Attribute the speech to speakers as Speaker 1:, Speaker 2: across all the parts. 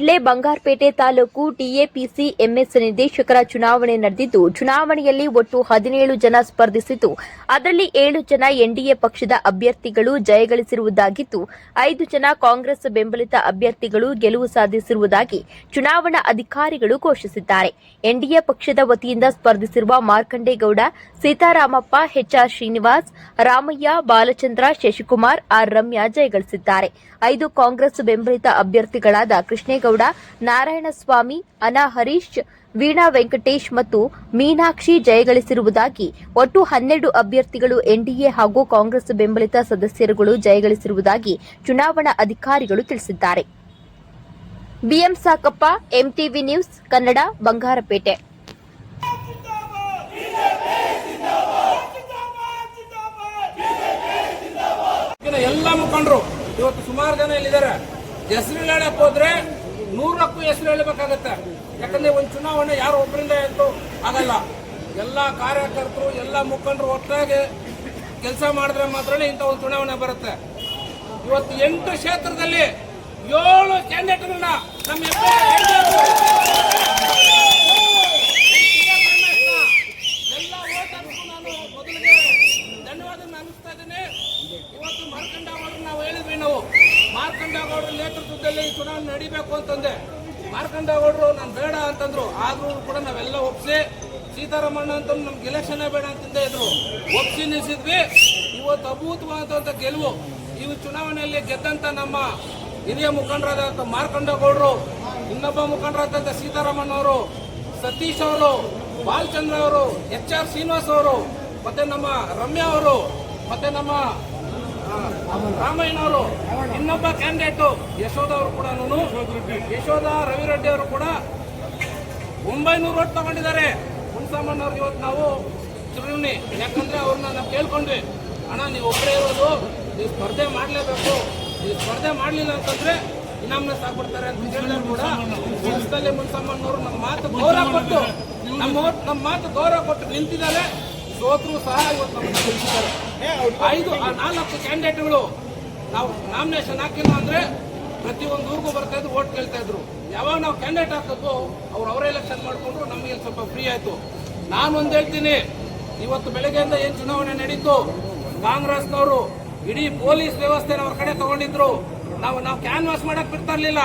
Speaker 1: ಜಿಲ್ಲೆ Bangarpet taluk TAPC MS ನಿರ್ದೇಶಕರ ಚುನಾವಣೆ ನಡೆದಿದ್ದು, ಚುನಾವಣೆಯಲ್ಲಿ ಒಟ್ಟು ಹದಿನೇಳು ಜನ ಸ್ಪರ್ಧಿಸಿದ್ದು ಅದರಲ್ಲಿ ಏಳು ಜನ ಎನ್ಡಿಎ ಪಕ್ಷದ ಅಭ್ಯರ್ಥಿಗಳು ಜಯಗಳಿಸಿರುವುದಾಗಿದ್ದು ಐದು ಜನ ಕಾಂಗ್ರೆಸ್ ಬೆಂಬಲಿತ ಅಭ್ಯರ್ಥಿಗಳು ಗೆಲುವು ಸಾಧಿಸಿರುವುದಾಗಿ ಚುನಾವಣಾ ಅಧಿಕಾರಿಗಳು ಘೋಷಿಸಿದ್ದಾರೆ. ಎನ್ಡಿಎ ಪಕ್ಷದ ವತಿಯಿಂದ ಸ್ಪರ್ಧಿಸಿರುವ ಮಾರ್ಕಂಡೇಗೌಡ, ಸೀತಾರಾಮಪ್ಪ, ಎಚ್ಆರ್ ಶ್ರೀನಿವಾಸ್, ರಾಮಯ್ಯ, ಬಾಲಚಂದ್ರ, ಶಶಿಕುಮಾರ್, ಆರ್. ರಮ್ಯಾ ಜಯಗಳಿಸಿದ್ದಾರೆ. ಐದು ಕಾಂಗ್ರೆಸ್ ಬೆಂಬಲಿತ ಅಭ್ಯರ್ಥಿಗಳಾದ ಕೃಷ್ಣೇಗೌಡ ನಾರಾಯಣಸ್ವಾಮಿ, ಅನಾ ಹರೀಶ್, ವೀಣಾ ವೆಂಕಟೇಶ್ ಮತ್ತು ಮೀನಾಕ್ಷಿ ಜಯಗಳಿಸಿರುವುದಾಗಿ ಒಟ್ಟು ಹನ್ನೆರಡು ಅಭ್ಯರ್ಥಿಗಳು ಎನ್ಡಿಎ ಹಾಗೂ ಕಾಂಗ್ರೆಸ್ ಬೆಂಬಲಿತ ಸದಸ್ಯರುಗಳು ಜಯಗಳಿಸಿರುವುದಾಗಿ ಚುನಾವಣಾ ಅಧಿಕಾರಿಗಳು ತಿಳಿಸಿದ್ದಾರೆ. ಬಿಎಂ ಸಾಕಪ್ಪ, ಎಂಟಿವಿ ನ್ಯೂಸ್, ಕನ್ನಡ, ಬಂಗಾರಪೇಟೆ.
Speaker 2: ಎಲ್ಲ ಮುಖಂಡರು, ಇವತ್ತು ಸುಮಾರು ಜನ ಇಲ್ಲಿದ್ದಾರೆ. ಹೆಸರು ಹೇಳಕ್ ಹೋದ್ರೆ ನೂರಕ್ಕೂ ಹೆಸರು ಹೇಳಬೇಕಾಗತ್ತೆ. ಯಾಕಂದ್ರೆ ಒಂದು ಚುನಾವಣೆ ಯಾರು ಒಬ್ಬರಿಂದ ಅಂತೂ ಆಗಲ್ಲ. ಎಲ್ಲ ಕಾರ್ಯಕರ್ತರು, ಎಲ್ಲ ಮುಖಂಡರು ಒಟ್ಟಾಗಿ ಕೆಲಸ ಮಾಡಿದ್ರೆ ಮಾತ್ರ ಇಂಥ ಒಂದು ಚುನಾವಣೆ ಬರುತ್ತೆ. ಇವತ್ತು ಎಂಟು ಕ್ಷೇತ್ರದಲ್ಲಿ ಏಳು ಕ್ಯಾಂಡಿಡೇಟ್ಗಳನ್ನ ನಮ್ಮ ಎಲ್ಲ ವೋಟರ್ಸ್ಗೂ ನಾನು ಮೊದಲಿಗೆ ಧನ್ಯವಾದ ಅನಿಸ್ತಾ ಇದ್ದೇನೆ ಇವತ್ತು ಮಾರ್ಕಂಡ ಅವರನ್ನು ನಾವು ಹೇಳಿದ್ವಿ ನಾವು ಮಾರ್ಕಂಡ ಗೌಡರ ನೇತೃತ್ವದಲ್ಲಿ ಚುನಾವಣೆ ನಡಿಬೇಕು ಅಂತಂದೆ. ಮಾರ್ಕಂಡ ಗೌಡರು, ನಾನು ಬೇಡ ಅಂತಂದ್ರು. ಆದ್ರೂ ಕೂಡ ನಾವೆಲ್ಲ ಒಪ್ಸಿ, ಸೀತಾರಾಮಣ್ಣ ಅಂತ ನಮ್ಗೆ ಎಲೆಕ್ಷನ್ ಬೇಡ ಅಂತಂದೇ ಇದ್ರು. ಒಪ್ಸಿ ನಿಲ್ಲಿಸಿದ್ವಿ ಇವತ್ತು ಅಭೂತವಾದಂತ ಗೆಲುವು. ಇವು ಚುನಾವಣೆಯಲ್ಲಿ ಗೆದ್ದಂತ ನಮ್ಮ ಹಿರಿಯ ಮುಖಂಡರಾದಂಥ ಮಾರ್ಕಂಡ ಗೌಡರು, ಇನ್ನೊಬ್ಬ ಮುಖಂಡರಾದಂಥ ಸೀತಾರಾಮಣ್ಣ ಅವರು, ಸತೀಶ್ ಅವರು, ಬಾಲಚಂದ್ರ ಅವರು, ಎಚ್ ಆರ್ ಶ್ರೀನಿವಾಸ್ ಅವರು, ಮತ್ತೆ ನಮ್ಮ ರಮ್ಯಾ ಅವರು, ಮತ್ತೆ ನಮ್ಮ ರಾಮಯ್ಯನವರು ಇನ್ನೊಬ್ಬ ಕ್ಯಾಂಡಿಡೇಟು ಯಶೋಧ ಅವರು ಕೂಡ ಯಶೋಧ ರವಿರೆಡ್ಡಿ ಅವರು ಕೂಡ ಒಂಬೈನೂರು ಓಟ್ ತಗೊಂಡಿದ್ದಾರೆ. ಹುಣಸಾಮಣ್ಣ ಅವ್ರಿಗೆ ಇವತ್ತು ನಾವು ಚುನಾವಣೆ. ಯಾಕಂದ್ರೆ ಅವ್ರನ್ನ ನಾವು ಕೇಳ್ಕೊಂಡ್ವಿ. ಅಣ್ಣ, ನೀವು ಒಬ್ಬರೇ ಇರೋದು, ನೀವು ಸ್ಪರ್ಧೆ ಮಾಡಲೇಬೇಕು. ನೀವು ಸ್ಪರ್ಧೆ ಮಾಡಲಿಲ್ಲ ಅಂತಂದ್ರೆ ಇನಾಮ್ನ ಸಾಕ್ಬಿಡ್ತಾರೆ ಅಂತ ಹೇಳಿದ್ರು ಕೂಡ ಹುಣಸಲ್ಲಿ ಮುನ್ಸಮ್ಮನವರು ನಮ್ಮ ಮಾತು ಗೌರವ ಕೊಟ್ಟು ನಮ್ಮ ನಮ್ಮ ಮಾತು ಗೌರವ ಕೊಟ್ಟು ನಿಂತಿದ್ದಾರೆ. ಸೋತ್ರು ಸಹ ಇವತ್ತು ನಮ್ಮನ್ನ ಗೆಲ್ಲಿಸಿದ್ದಾರೆ ಐದು, ಆ ನಾಲ್ಕು ಕ್ಯಾಂಡಿಡೇಟ್ಗಳು ನಾವು ನಾಮಿನೇಷನ್ ಹಾಕಿಲ್ಲ ಅಂದ್ರೆ ಪ್ರತಿಯೊಂದು ಊರಿಗೂ ಬರ್ತಾ ಇದ್ರು ಓಟ್ ಕೇಳ್ತಾ ಇದ್ರು. ಯಾವಾಗ ನಾವು ಕ್ಯಾಂಡಿಡೇಟ್ ಹಾಕಿದ್ವು ಅವ್ರು ಅವರೇ ಎಲೆಕ್ಷನ್ ಮಾಡಿಕೊಂಡ್ರು, ನಮಗೆ ಸ್ವಲ್ಪ ಫ್ರೀ ಆಯ್ತು. ನಾನು ಒಂದ್ ಹೇಳ್ತೀನಿ, ಇವತ್ತು ಬೆಳಗ್ಗೆಯಿಂದ ಏನು ಚುನಾವಣೆ ನಡೀತು, ಕಾಂಗ್ರೆಸ್ನವರು ಇಡೀ ಪೊಲೀಸ್ ವ್ಯವಸ್ಥೆನ ಅವ್ರ ಕಡೆ ತಗೊಂಡಿದ್ರು. ನಾವು ನಾವು ಕ್ಯಾನ್ವಾಸ್ ಮಾಡಕ್ ಬಿಡ್ತಾ ಇರ್ಲಿಲ್ಲ.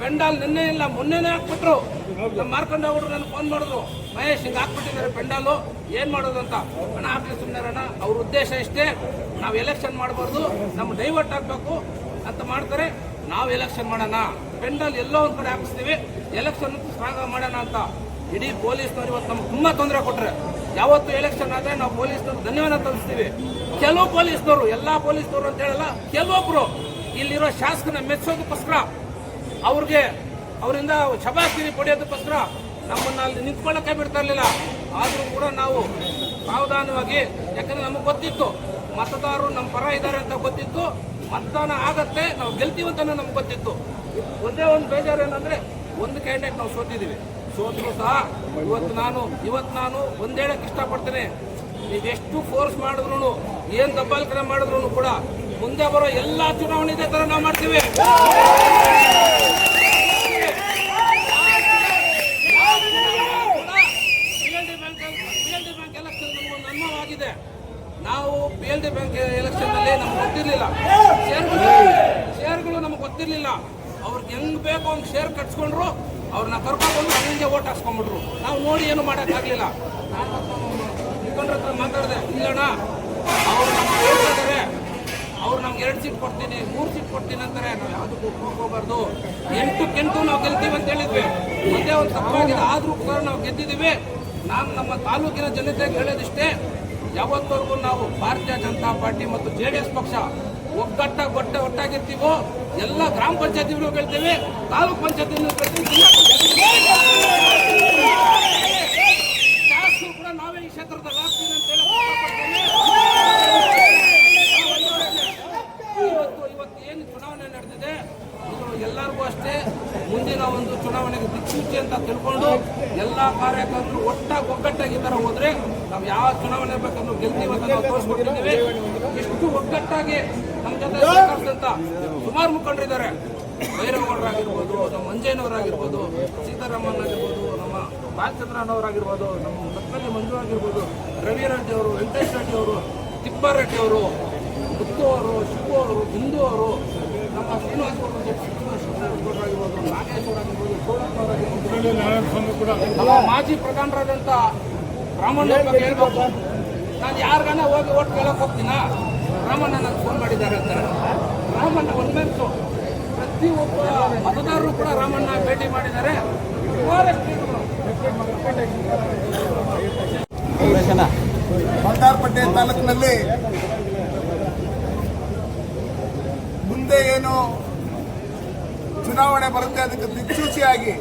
Speaker 2: ಪೆಂಡಾಲ್ ನಿನ್ನೆ ಇಲ್ಲ, ಮೊನ್ನೆನೇ ಹಾಕ್ಬಿಟ್ರು. ನಮ್ಮ ಮಾರ್ಕೊಂಡ ಅವರು ನನಗೆ ಫೋನ್ ಮಾಡಿದ್ರು ಮಹೇಶ್ ಹಿಂಗೆ ಹಾಕ್ಬಿಟ್ಟಿದ್ದಾರೆ ಪೆಂಡಾಲು. ಏನು ಮಾಡೋದು ಅಂತ? ಹಣ ಹಾಕಲಿ ಸುಮ್ಮನೆ ಅವ್ರ ಉದ್ದೇಶ ಇಷ್ಟೇ. ನಾವು ಎಲೆಕ್ಷನ್ ಮಾಡಬಾರ್ದು. ನಮ್ಮ ಡೈವರ್ಟ್ ಆಗಬೇಕು ಅಂತ ಮಾಡ್ತಾರೆ. ನಾವು ಎಲೆಕ್ಷನ್ ಮಾಡೋಣ. ಪೆಂಡಲ್ ಎಲ್ಲೋ ಒಂದು ಕಡೆ ಹಾಕಿಸ್ತೀವಿ. ಎಲೆಕ್ಷನ್ ಸ್ಟ್ರಾಂಗ್ ಮಾಡೋಣ ಅಂತ. ಇಡೀ ಪೊಲೀಸ್ನವ್ರು ಇವತ್ತು ನಮ್ಗೆ ತುಂಬಾ ತೊಂದರೆ ಕೊಟ್ಟರೆ ಯಾವತ್ತು ಎಲೆಕ್ಷನ್ ಆದ್ರೆ ನಾವು ಪೊಲೀಸ್ನವ್ರು ಧನ್ಯವಾದ ತೋರಿಸ್ತೀವಿ ಕೆಲವು ಪೊಲೀಸ್ನವರು, ಎಲ್ಲಾ ಪೊಲೀಸ್ನವರು ಅಂತ ಹೇಳಲ್ಲ, ಕೆಲವೊಬ್ರು ಇಲ್ಲಿರೋ ಶಾಸಕನ ಮೆಚ್ಚೋದಕ್ಕೋಸ್ಕರ ಅವ್ರಿಗೆ ಅವರಿಂದ ಶಬಾಸ್ತಿ ಪಡೆಯೋದಕ್ಕೋಸ್ಕರ ನಮ್ಮನ್ನ ಅಲ್ಲಿ ನಿಂತ್ಕೊಳ್ಳಕ್ಕೆ ಬಿಡ್ತಾ ಇರಲಿಲ್ಲ. ಆದರೂ ಕೂಡ ನಾವು ಸಾವಧಾನವಾಗಿ, ಯಾಕಂದ್ರೆ ನಮಗೆ ಗೊತ್ತಿತ್ತು, ಮತದಾರರು ನಮ್ಮ ಪರ ಇದ್ದಾರೆ ಅಂತ ಗೊತ್ತಿತ್ತು, ಮತದಾನ ಆಗತ್ತೆ, ನಾವು ಗೆಲ್ತೀವಿ ಅಂತ ನಮ್ಗೆ ಗೊತ್ತಿತ್ತು. ಒಂದೇ ಒಂದು ಬೇಜಾರು ಏನಂದ್ರೆ, ಒಂದು ಕ್ಯಾಂಡಿಡೇಟ್ ನಾವು ಸೋತಿದ್ದೀವಿ ಸೋತರು ಸಹ ಇವತ್ತು ನಾನು ಇವತ್ತು ನಾನು ಒಂದ್ ಹೇಳಕ್ ಇಷ್ಟಪಡ್ತೇನೆ. ನೀವೆಷ್ಟು ಫೋರ್ಸ್ ಮಾಡಿದ್ರು ಏನು ದಬ್ಬಾಳಿಕೆ ಮಾಡಿದ್ರು ಕೂಡ ಮುಂದೆ ಬರೋ ಎಲ್ಲಾ ಚುನಾವಣೆ ಇದೇ ತರ ನಾವು ಮಾಡ್ತೀವಿ PLD bank PLD bank election ನಮಗೊಂದು ಅನುಭವವಾಗಿದೆ ನಾವು ಪಿ ಎಲ್ ಡಿ ಬ್ಯಾಂಕ್ ಎಲೆಕ್ಷನ್ನಲ್ಲಿ ನಮ್ಗೆ ಗೊತ್ತಿರಲಿಲ್ಲ. ಶೇರ್ಗಳು ಶೇರ್ಗಳು ನಮ್ಗೆ ಗೊತ್ತಿರಲಿಲ್ಲ. ಅವ್ರಿಗೆ ಹೆಂಗ್ ಬೇಕು ಒಂದು ಶೇರ್ ಕಟ್ಸ್ಕೊಂಡ್ರು ಅವ್ರನ್ನ ಕರ್ಕೊಂಡು ಹಂಗೆ ಓಟ್ ಹಾಕ್ಸ್ಕೊಂಡ್ಬಿಟ್ರು. ನಾವು ನೋಡಿ ಏನು ಮಾಡೋಕ್ಕಾಗ್ಲಿಲ್ಲ. ಮುಖಂಡ್ರ ಹತ್ರ ಮಾತಾಡಿದೆ ಇಲ್ಲಣ್ಣ ಅವ್ರು ನಮ್ಗೆ ಅವ್ರು ನಮ್ಗೆ ಎರಡು ಸೀಟ್ ಕೊಡ್ತೀನಿ, ಮೂರು ಸೀಟ್ ಕೊಡ್ತೀನಿ ಅಂತಾರೆ. ನಾವು ಯಾವುದಕ್ಕೂ ಎಂಟು ಎಂಟು ನಾವು ಗೆಲ್ತೀವಿ ಅಂತ ಹೇಳಿದ್ವಿ. ಒಂದೇ ಒಂದು ತಪ್ಪಾಗಿದೆ. ಆದರೂ ಕೂಡ ನಾವು ಗೆದ್ದಿದ್ದೀವಿ ನಾನು ನಮ್ಮ ತಾಲೂಕಿನ ಜನತೆಗೆ ಹೇಳೋದಿಷ್ಟೇ ಯಾವತ್ತವರೆಗೂ ನಾವು ಭಾರತೀಯ ಜನತಾ ಪಾರ್ಟಿ ಮತ್ತು ಜೆ ಡಿ ಎಸ್ ಪಕ್ಷ ಒಗ್ಗಟ್ಟಾಗಿ ಗೊಟ್ಟ ಒಟ್ಟಾಗಿರ್ತೀವೋ, ಎಲ್ಲ ಗ್ರಾಮ ಪಂಚಾಯತಿಗಳು ಕೇಳ್ತೇವೆ, ತಾಲೂಕ್ ಪಂಚಾಯತಿ ಶಾಸಕರು ಕೂಡ ನಾವೇ ಈ ಕ್ಷೇತ್ರದಲ್ಲಿ ಆಗ್ತೀವಿ ಅಂತ ಹೇಳಿ ಇವತ್ತು ಇವತ್ತು ಏನು ಚುನಾವಣೆ ನಡೆದಿದೆ ಇದು ಎಲ್ಲರಿಗೂ ಅಷ್ಟೇ ಮುಂದಿನ ಒಂದು ಚುನಾವಣೆಗೆ ದಿಕ್ಸೂಚಿ ಅಂತ ತಿಳ್ಕೊಂಡು ಎಲ್ಲ ಕಾರ್ಯಕರ್ತರು ಒಟ್ಟಾಗಿ ಒಗ್ಗಟ್ಟಾಗಿ ಈ ಥರ ಹೋದ್ರೆ ನಾವು ಯಾವ ಚುನಾವಣೆ ಬೇಕಂದ್ರೂ ಗೆಲ್ತೀವಿ ಅಂತ ನಾವು ಒಗ್ಗಟ್ಟಾಗಿ ನಮ್ಮ ಜೊತೆ ಸಹಕರಿಸಿದಂತ ಸುಮಾರು ಮುಖಂಡರಿದ್ದಾರೆ. ಭೈರವಗೌಡರಾಗಿರ್ಬೋದು ನಮ್ಮ ಮಂಜಯ್ಯನವರಾಗಿರ್ಬೋದು ಸೀತಾರಾಮನ್ ಆಗಿರ್ಬೋದು ನಮ್ಮ ಬಾಲಚಂದ್ರನವರಾಗಿರ್ಬೋದು ನಮ್ಮ ಮಕ್ಕಳಲ್ಲಿ ಮಂಜು ಆಗಿರ್ಬೋದು ರವಿರಾಜ್ ಅವರು ವೆಂಕಟೇಶ್ ರೆಡ್ಡಿ ಅವರು ತಿಪ್ಪಾರೆಡ್ಡಿ ಅವರು ಮುತ್ತು ಅವರು ಶಿವು ಅವರು ಬಿಂದು ಅವರು ನಮ್ಮ ಶ್ರೀನಿವಾಸ ಗೌಡರಾಗಿರ್ಬೋದು ನಾಗೇಶ್ ಅವರಾಗಿರ್ಬೋದು ಸೋಳಪ್ಪನವರಾಗಿರ್ಬೋದು ನಮ್ಮ ಮಾಜಿ ಪ್ರಧಾನರಾದಂಥ ರಾಮಣ್ಣ ಹೇಳ್ಬೋದು ಬಗ್ಗೆ ನಾನು ಯಾರಿಗಾನ ಹೋಗಿ ಓಟ್ ಕೇಳಕ್ ಹೋಗ್ತೀನ? ರಾಮಣ್ಣ ಫೋನ್ ಮಾಡಿದ್ದಾರೆ ಅಂತಾರೆ ರಾಮಣ್ಣ ಒಂದು ಪ್ರತಿ ಪ್ರತಿಯೊಬ್ಬ ಮತದಾರರು ಕೂಡ ರಾಮಣ್ಣ ಭೇಟಿ ಮಾಡಿದ್ದಾರೆ.
Speaker 3: ಬಂಗಾರಪೇಟೆ ತಾಲೂಕಿನಲ್ಲಿ ಮುಂದೆ ಏನು ಚುನಾವಣೆ ಬರುತ್ತೆ ಅದಕ್ಕೆ ದಿಕ್ಸೂಚಿಯಾಗಿ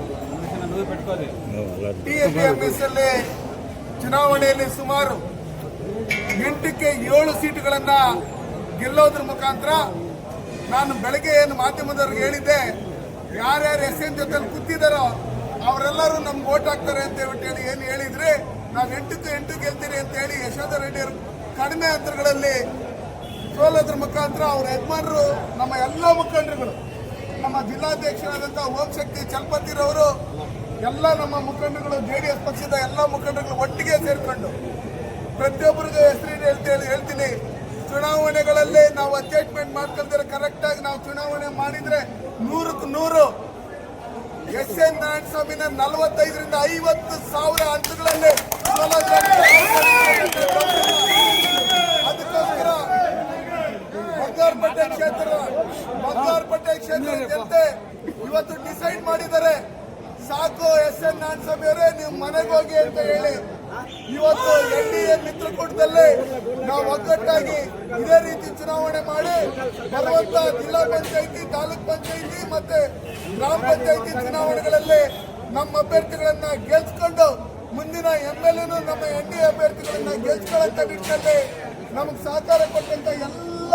Speaker 3: ಟಿಎಪಿಎಂಎಸ್ ಅಲ್ಲಿ ಚುನಾವಣೆಯಲ್ಲಿ ಸುಮಾರು ಎಂಟಕ್ಕೆ ಏಳು ಸೀಟುಗಳನ್ನ ಗೆಲ್ಲೋದ್ರ ಮುಖಾಂತರ ನಾನು ಬೆಳಗ್ಗೆ ಏನು ಮಾಧ್ಯಮದವ್ರಿಗೆ ಹೇಳಿದ್ದೆ, ಯಾರ್ಯಾರು ಎಸ್ ಎನ್ ಜೊತೆ ಕೂತಿದ್ದಾರೋ ಅವರೆಲ್ಲರೂ ನಮ್ಗೆ ಓಟ್ ಹಾಕ್ತಾರೆ ಅಂತ ಹೇಳಿ, ಏನು ಹೇಳಿದ್ರಿ, ನಾವು ಎಂಟಕ್ಕೆ ಎಂಟು ಗೆಲ್ತೀರಿ ಅಂತ ಹೇಳಿ ಯಶೋಧ ರೆಡ್ಡಿ ಅವರು ಕಡಿಮೆ ಅಂತರಗಳಲ್ಲಿ ಸೋಲೋದ್ರ ಮುಖಾಂತರ ಅವ್ರ ಯಜಮಾನರು ನಮ್ಮ ಎಲ್ಲ ಮುಖಂಡರುಗಳು, ನಮ್ಮ ಜಿಲ್ಲಾಧ್ಯಕ್ಷರಾದಂಥ ಓಂ ಶಕ್ತಿ ಚಲಪತಿರವರು ಎಲ್ಲ ನಮ್ಮ ಮುಖಂಡರುಗಳು, ಜೆ ಡಿ ಎಸ್ ಪಕ್ಷದ ಎಲ್ಲ ಮುಖಂಡರುಗಳು ಒಟ್ಟಿಗೆ ಸೇರಿಕೊಂಡು ಪ್ರತಿಯೊಬ್ಬರಿಗೂ ಹೆಸರಿನ ಹೇಳ್ತೇಳಿ ಹೇಳ್ತೀನಿ. ಚುನಾವಣೆಗಳಲ್ಲಿ ನಾವು ಅಡ್ಜಸ್ಟ್ಮೆಂಟ್ ಮಾಡ್ಕೊಂಡಿರೋ ಕರೆಕ್ಟ್ ಆಗಿ ನಾವು ಚುನಾವಣೆ ಮಾಡಿದ್ರೆ ನೂರಕ್ಕೆ ನೂರು. ಎಸ್ ಎನ್ ನಾರಾಯಣ ಸ್ವಾಮಿನ ನಲವತ್ತೈದರಿಂದ ಐವತ್ತು ಸಾವಿರ ಹಂತಗಳಲ್ಲಿ ಅದಕ್ಕೋಸ್ಕರ ಬಂಗಾರಪೇಟೆ ಕ್ಷೇತ್ರ ಬಂಗಾರಪೇಟೆ ಕ್ಷೇತ್ರ ಜನತೆ ಇವತ್ತು ಡಿಸೈಡ್ ಮಾಡಿದ್ದಾರೆ. ಸಾಕು ಎಸ್ ಎನ್ ನಾರಾಯಣ ಸ್ವಾಮಿ ಅವರೇ ನೀವು ಮನೆಗೆ ಹೋಗಿ ಅಂತ ಹೇಳಿ. ಇವತ್ತು ಎನ್ ಡಿ ಎ ಮಿತ್ರಕೂಟದಲ್ಲಿ ನಾವು ಒಗ್ಗಟ್ಟಾಗಿ ಇದೇ ರೀತಿ ಚುನಾವಣೆ ಮಾಡಿ ಬರುವಂತ ಜಿಲ್ಲಾ ಪಂಚಾಯಿತಿ, ತಾಲೂಕ್ ಪಂಚಾಯಿತಿ ಮತ್ತೆ ಗ್ರಾಮ ಪಂಚಾಯಿತಿ ಚುನಾವಣೆಗಳಲ್ಲಿ ನಮ್ಮ ಅಭ್ಯರ್ಥಿಗಳನ್ನ ಗೆಲ್ಸ್ಕೊಂಡು ಮುಂದಿನ ಎಂ ಎಲ್ ನಮ್ಮ ಎನ್ ಡಿ ಎ ಅಭ್ಯರ್ಥಿಗಳನ್ನ ಗೆಲ್ಸ್ಕೊಳ್ಳಂತ ನಿಟ್ಟಿನಲ್ಲಿ ನಮಗೆ ಸಹಕಾರ ಕೊಟ್ಟಂತ ಎಲ್ಲ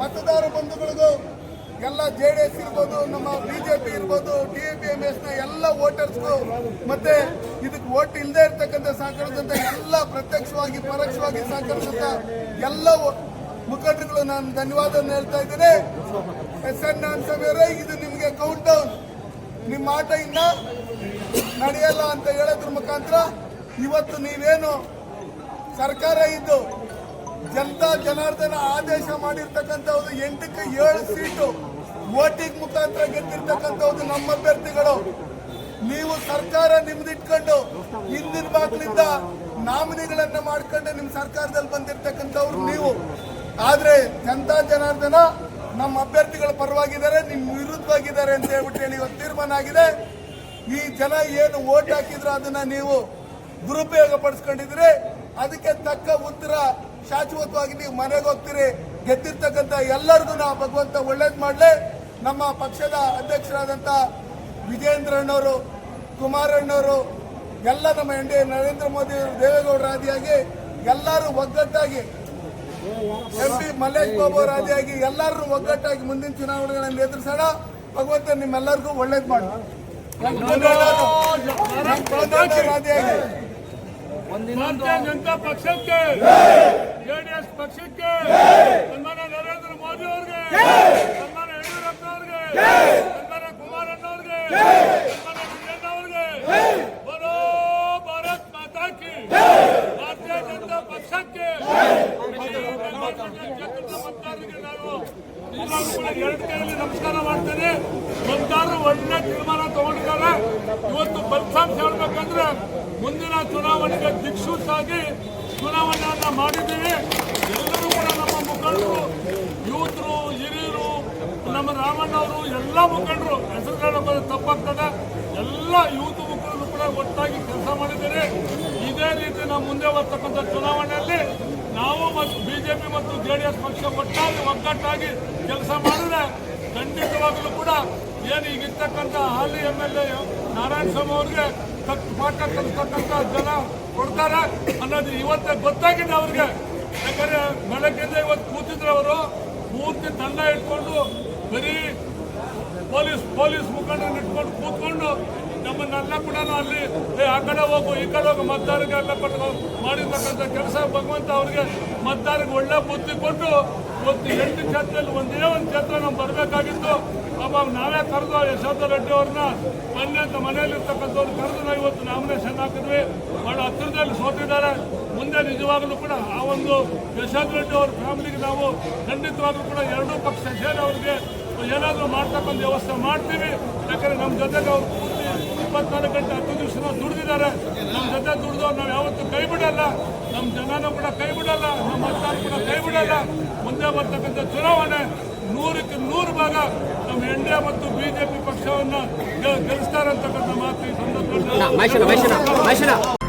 Speaker 3: ಮತದಾರ ಬಂಧುಗಳಿಗೂ ಎಲ್ಲ ಜೆ ಡಿ ಎಸ್ ಇರ್ಬೋದು, ನಮ್ಮ ಬಿಜೆಪಿ ಇರ್ಬೋದು ಡಿ ಪಿ ಎಂ ಎಸ್ನ ಎಲ್ಲ ವೋಟರ್ಸ್ಗೂ ಮತ್ತೆ ಇದಕ್ಕೆ ವೋಟ್ ಇಲ್ಲದೆ ಇರ್ತಕ್ಕಂಥ ಸಹಕರಿಸಿದಂತ ಎಲ್ಲ ಪ್ರತ್ಯಕ್ಷವಾಗಿ, ಪರೋಕ್ಷವಾಗಿ ಸಹಕರಿಸಿದಂತ ಎಲ್ಲ ಮುಖಂಡರುಗಳು ನಾನು ಧನ್ಯವಾದ ಹೇಳ್ತಾ ಇದ್ದೇನೆ. ಎಸ್ ಎನ್ ಅವರೇ, ಇದು ನಿಮಗೆ ಕೌಂಟ್ ಡೌನ್ ನಿಮ್ಮ ಆಟ ಇನ್ನ ನಡೆಯಲ್ಲ ಅಂತ ಹೇಳೋದ್ರ ಮುಖಾಂತರ ಇವತ್ತು ನೀವೇನು ಸರ್ಕಾರ ಇದ್ದು ಜನತಾ ಜನಾರ್ದನ ಆದೇಶ ಮಾಡಿರ್ತಕ್ಕಂಥ ಒಂದು ಎಂಟಕ್ಕೆ ಏಳು ಸೀಟು ವೋಟಿಂಗ್ ಮುಖಾಂತರ ಗೆದ್ದಿರ್ತಕ್ಕಂಥವ್ರು ನಮ್ಮ ಅಭ್ಯರ್ಥಿಗಳು. ನೀವು ಸರ್ಕಾರ ನಿಮ್ದಿಟ್ಕೊಂಡು ಹಿಂದಿನ ಬಾಗ್ಲಿಂದ ನಾಮಿನಿಗಳನ್ನ ಮಾಡ್ಕೊಂಡು ನಿಮ್ ಸರ್ಕಾರದಲ್ಲಿ ಬಂದಿರ್ತಕ್ಕಂಥವ್ರು ನೀವು. ಆದ್ರೆ ಜನತಾ ಜನಾರ್ದನ ನಮ್ಮ ಅಭ್ಯರ್ಥಿಗಳ ಪರವಾಗಿದ್ದಾರೆ, ನಿಮ್ ವಿರುದ್ಧವಾಗಿದ್ದಾರೆ ಅಂತ ಹೇಳ್ಬಿಟ್ಟು ಹೇಳಿ ಇವತ್ತು ತೀರ್ಮಾನ ಆಗಿದೆ. ಈ ಜನ ಏನು ಓಟ್ ಹಾಕಿದ್ರು ಅದನ್ನ ನೀವು ದುರುಪಯೋಗ ಪಡಿಸ್ಕೊಂಡಿದ್ರಿ ಅದಕ್ಕೆ ತಕ್ಕ ಉತ್ತರ ಶಾಶ್ವತವಾಗಿ ನೀವು ಮನೆಗೆ ಹೋಗ್ತೀರಿ. ಗೆದ್ದಿರ್ತಕ್ಕಂಥ ಎಲ್ಲರಿಗೂ ನಾ ಭಗವಂತ ಒಳ್ಳೇದು ಮಾಡ್ಲಿ. ನಮ್ಮ ಪಕ್ಷದ ಅಧ್ಯಕ್ಷರಾದಂಥ ವಿಜೇಂದ್ರಣ್ಣವರು ಕುಮಾರಣ್ಣವರು ಎಲ್ಲ ನಮ್ಮ N D A Narendra Modi ಅವರು ದೇವೇಗೌಡರ ಆದಿಯಾಗಿ ಎಲ್ಲರೂ ಒಗ್ಗಟ್ಟಾಗಿ ಎಂ ಪಿ ಮಲ್ಲೇಶ್ ಬಾಬು ಅವರ ಆದಿಯಾಗಿ ಎಲ್ಲರೂ ಒಗ್ಗಟ್ಟಾಗಿ ಮುಂದಿನ ಚುನಾವಣೆಗಳನ್ನು ಎದುರಿಸೋಣ. ಭಗವಂತ ನಿಮ್ಮೆಲ್ಲರಿಗೂ ಒಳ್ಳೇದ್ ಮಾಡಿ. ಆದಿಯಾಗಿ
Speaker 4: ಭಾರತೀಯ ಜನತಾ ಪಕ್ಷಕ್ಕೆ ಜೆಡಿಎಸ್ ಪಕ್ಷಕ್ಕೆ ಸನ್ಮಾನ ನರೇಂದ್ರ ಮೋದಿ ಅವ್ರಿಗೆ ಸನ್ಮಾನ ಯಡಿಯೂರಪ್ಪ ಅವ್ರಿಗೆ ಸನ್ಮಾನ ಕುಮಾರಣ್ಣ ಅವ್ರಿಗೆ ಸನ್ಮಾನ ವಿಜಯಣ್ಣ ಅವ್ರಿಗೆ ಬರೋ ಭಾರತ್ ಮಾತಾ ಕಿ ಭಾರತೀಯ ಜನತಾ ಪಕ್ಷಕ್ಕೆ ಕ್ಷೇತ್ರದ ಮತದಾರರಿಗೆ ನಾನು ನಿಜವಾಗ್ಲೂ ಕೂಡ ಎರಡು ಕೈಯಲ್ಲಿ ನಮಸ್ಕಾರ ಮಾಡ್ತೇನೆ ಮತದಾರರು ಒಳ್ಳೆ ತೀರ್ಮಾನ ತಗೊಂಡಿದ್ದಾರೆ ಇವತ್ತು ಫಲಿತಾಂಶ ಹೇಳ್ಬೇಕಂದ್ರೆ ಮುಂದಿನ ಚುನಾವಣೆಗೆ ದಿಕ್ಸೂಚಾಗಿ ಚುನಾವಣೆಯನ್ನ ಮಾಡಿದ್ದೀವಿ. ಎಲ್ಲರೂ ಕೂಡ ನಮ್ಮ ಮುಖಂಡರು, ಯೂತರು, ಹಿರಿಯರು, ನಮ್ಮ ರಾಮಣ್ಣವರು, ಎಲ್ಲ ಮುಖಂಡರು, ಹೆಸರು ಹೇಳೋದು ತಪ್ಪಾಗ್ತದೆ. ಎಲ್ಲ ಯೂತ್ ಮುಖಂಡರು ಕೂಡ ಒಟ್ಟಾಗಿ ಕೆಲಸ ಮಾಡಿದ್ದೀರಿ. ಇದೇ ರೀತಿ ನಾವು ಮುಂದೆ ಬರ್ತಕ್ಕಂಥ ಚುನಾವಣೆಯಲ್ಲಿ ನಾವು ಮತ್ತು ಬಿಜೆಪಿ ಮತ್ತು ಜೆಡಿಎಸ್ ಪಕ್ಷ ಒಟ್ಟಾಗಿ ಒಗ್ಗಟ್ಟಾಗಿ ಕೆಲಸ ಮಾಡಿದ್ರೆ ಖಂಡಿತವಾಗಲೂ ಕೂಡ ಏನು ಈಗಿರ್ತಕ್ಕಂಥ ಹಾಲಿ M L A Narayana Swamy ಅವ್ರಿಗೆ ತಕ್ಕ ಪಾಠ ಕಲಿಸ್ತಕ್ಕಂಥ ಜನ ಕೊಡ್ತಾರೆ ಅನ್ನೋದು ಇವತ್ತೇ ಗೊತ್ತಾಗಿದೆ ಅವ್ರಿಗೆ. ಯಾಕಂದ್ರೆ ಬೆಳಗ್ಗೆಯಿಂದ ಇವತ್ತು ಕೂತಿದ್ರು ಅವರು, ಪೂರ್ತಿ ತಂಡ ಇಟ್ಕೊಂಡು ಬರೀ ಪೊಲೀಸ್ ಪೊಲೀಸ್ ಮುಖಂಡರನ್ನ ಇಟ್ಕೊಂಡು ಕೂತ್ಕೊಂಡು ನಮ್ಮನ್ನೆಲ್ಲ ಕೂಡ ಅಲ್ಲಿ. ಆ ಕಡೆ ಹೋಗು, ಈ ಕಡೆ ಹೋಗು, ಮತದಾರರಿಗೆ ಎಲ್ಲ ಕೊಟ್ಟು ಮಾಡಿರ್ತಕ್ಕಂಥ ಕೆಲಸ ಭಗವಂತ ಅವ್ರಿಗೆ ಮತದಾರರಿಗೆ ಒಳ್ಳೆ ಬುದ್ಧಿ ಕೊಟ್ಟು ಇವತ್ತು ಎಂಟು ಕ್ಷೇತ್ರದಲ್ಲಿ ಒಂದೇ ಒಂದು ಕ್ಷೇತ್ರ ನಾವು ಬರಬೇಕಾಗಿತ್ತು. ಪಾಪ ನಾವೇ ಕರೆದು ಯಶವಂತ ರೆಡ್ಡಿ ಅವ್ರನ್ನ ಅಂತ ಮನೆಯಲ್ಲಿರ್ತಕ್ಕಂಥವ್ರು ಕರೆದು ನಾವು ಇವತ್ತು ನಾಮಿನೇಷನ್ ಹಾಕಿದ್ವಿ. ಬಹಳ ಹತ್ತಿರದಲ್ಲಿ ಸೋತಿದ್ದಾರೆ. ಮುಂದೆ ನಿಜವಾಗಲೂ ಕೂಡ ಆ ಒಂದು ಯಶೋಧ ರೆಡ್ಡಿ ಅವ್ರ ಫ್ಯಾಮಿಲಿಗೆ ನಾವು ಖಂಡಿತವಾಗ್ಲೂ ಕೂಡ ಎರಡೂ ಪಕ್ಷ ಸೇರಿ ಅವ್ರಿಗೆ ಏನಾದರೂ ಮಾಡ್ತಕ್ಕಂಥ ವ್ಯವಸ್ಥೆ ಮಾಡ್ತೀವಿ. ಯಾಕಂದ್ರೆ ನಮ್ಮ ಜೊತೆಗೆ ಅವ್ರು ಪೂರ್ತಿ ಇಪ್ಪತ್ನಾಲ್ಕು ಗಂಟೆ ಹತ್ತು ದಿವಸ ದುಡಿದಿದ್ದಾರೆ. ನಮ್ಮ ಜೊತೆ ದುಡಿದು ನಾವು ಯಾವತ್ತೂ ಕೈ ಬಿಡಲ್ಲ. ನಮ್ಮ ಜನನೂ ಕೂಡ ಕೈ ಬಿಡಲ್ಲ. ನಮ್ಮ ಮತದಾರ ಕೂಡ ಕೈ ಬಿಡಲ್ಲ. ಮುಂದೆ ಬರ್ತಕ್ಕಂಥ ಚುನಾವಣೆ ನೂರಕ್ಕೆ ನೂರು ಭಾಗ ನಮ್ಮ ಎನ್ ಡಿ ಎ ಮತ್ತು ಬಿಜೆಪಿ ಪಕ್ಷವನ್ನ ಗೆಲ್ಲಿಸ್ತಾರೆ ಅಂತಕ್ಕಂಥ ಮಾತು ಈ ಸಂದರ್ಭದಲ್ಲಿ